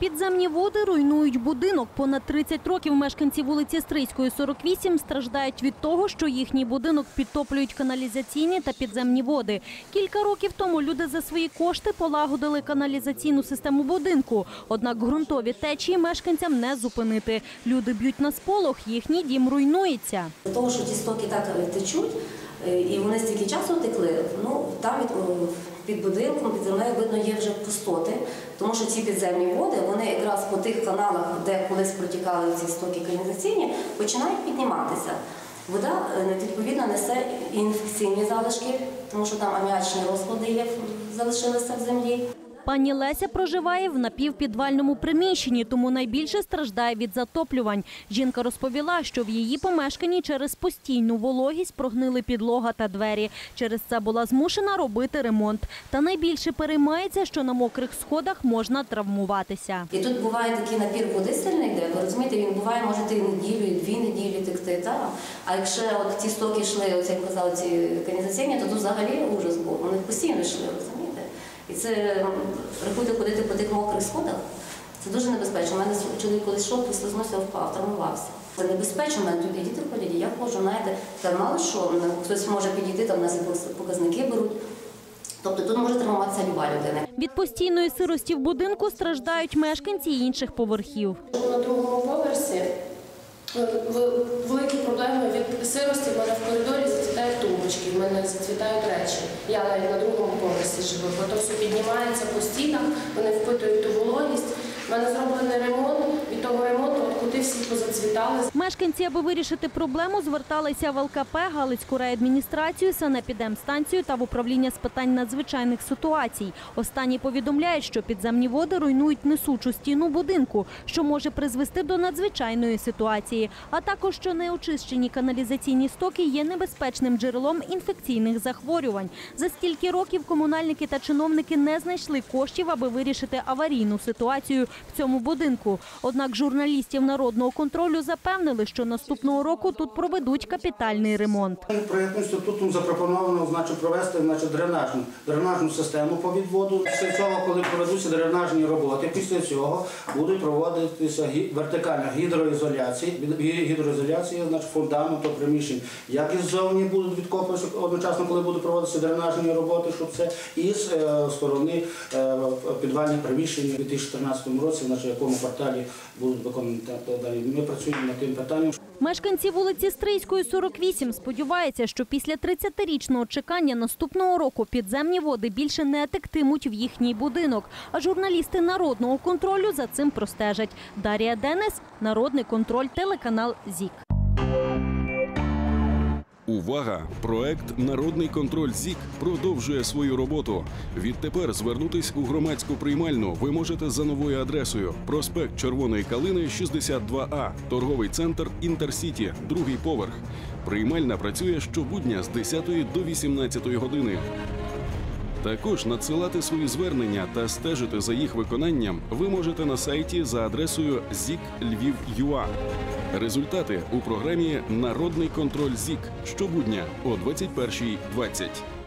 Підземні води руйнують будинок. Понад 30 років мешканці вулиці Стрийської, 48 страждають від того, що їхній будинок підтоплюють каналізаційні та підземні води. Кілька років тому люди за свої кошти полагодили каналізаційну систему будинку. Однак ґрунтові течії мешканцям не зупинити. Люди б'ють на сполох, їхній дім руйнується. Того, що ті стоки так е, течуть, е, і вони стільки часу текли, ну там від, о, під будинком, під землею видно є вже пустоти, тому що ці підземні води, вони якраз по тих каналах, де колись протікали ці стоки каналізаційні, починають підніматися. Вода е, відповідно несе інфекційні залишки, тому що там аміачні розклади є, залишилися в землі. Пані Леся проживає в напівпідвальному приміщенні, тому найбільше страждає від затоплювань. Жінка розповіла, що в її помешканні через постійну вологість прогнили підлога та двері. Через це була змушена робити ремонт. Та найбільше переймається, що на мокрих сходах можна травмуватися. І тут буває такий напір води сильний йде, ви розумієте, він буває, може і неділю, дві неділі текти. Та? А якщо от ті стоки йшли, ось як казали, ці каналізаційні, то тут взагалі ужас був. Вони постійно йшли, розумієте? І це рахуйте ходити по тих мокрих сходах. Це дуже небезпечно. У мене чоловік колись йшов, послизнувся, впав, травмувався. Це небезпечно, у мене тут і діти ходять, і я ходжу, знаєте, та мало що, хтось може підійти, там у нас показники беруть. Тобто тут може травмуватися люба людина. Від постійної сирості в будинку страждають мешканці інших поверхів. На другому поверсі великі проблеми від сирості. В мене в коридорі зацвітають в мене зацвітають речі. Я навіть на другому поверсі живу. Бо то все піднімається по стінах, вони впитують ту вологість. У мене зроблений ремонт. Від того ремонту от кути всі позацвітали. Мешканці, аби вирішити проблему, зверталися в ЛКП, Галицьку райадміністрацію, санепідемстанцію та в управління з питань надзвичайних ситуацій. Останні повідомляють, що підземні води руйнують несучу стіну будинку, що може призвести до надзвичайної ситуації, а також що неочищені каналізаційні стоки є небезпечним джерелом інфекційних захворювань. За стільки років комунальники та чиновники не знайшли коштів, аби вирішити аварійну ситуацію в цьому будинку. Однак журналістів народного контролю запевнили, що наступного року тут проведуть капітальний ремонт. Проєктним інститутом запропоновано значить, провести значить, дренажну, дренажну систему по відводу. Після цього, коли проведуться дренажні роботи, після цього будуть проводитися вертикальна гідроізоляція, гі- гідроізоляція значить, фундаменту приміщень. Як іззовні будуть відкопуватися одночасно, коли будуть проводитися дренажні роботи, щоб це і з е, сторони е, підвальних приміщень у 2014 році, значить, в якому кварталі будуть виконані далі. Ми працюємо над тим питанням. Мешканці вулиці Стрийської, 48 сподіваються, що після 30-річного чекання наступного року підземні води більше не тектимуть в їхній будинок. А журналісти народного контролю за цим простежать. Дарія Денес, народний контроль, телеканал ЗІК. Увага! Проект Народний контроль ЗІК продовжує свою роботу. Відтепер звернутись у громадську приймальну ви можете за новою адресою: проспект Червоної Калини, 62А, торговий центр Інтерсіті, другий поверх. Приймальна працює щобудня з 10 до 18 години. Також надсилати свої звернення та стежити за їх виконанням ви можете на сайті за адресою ziklviv.ua. Результати у програмі Народний контроль ЗІК щобудня о 21.20.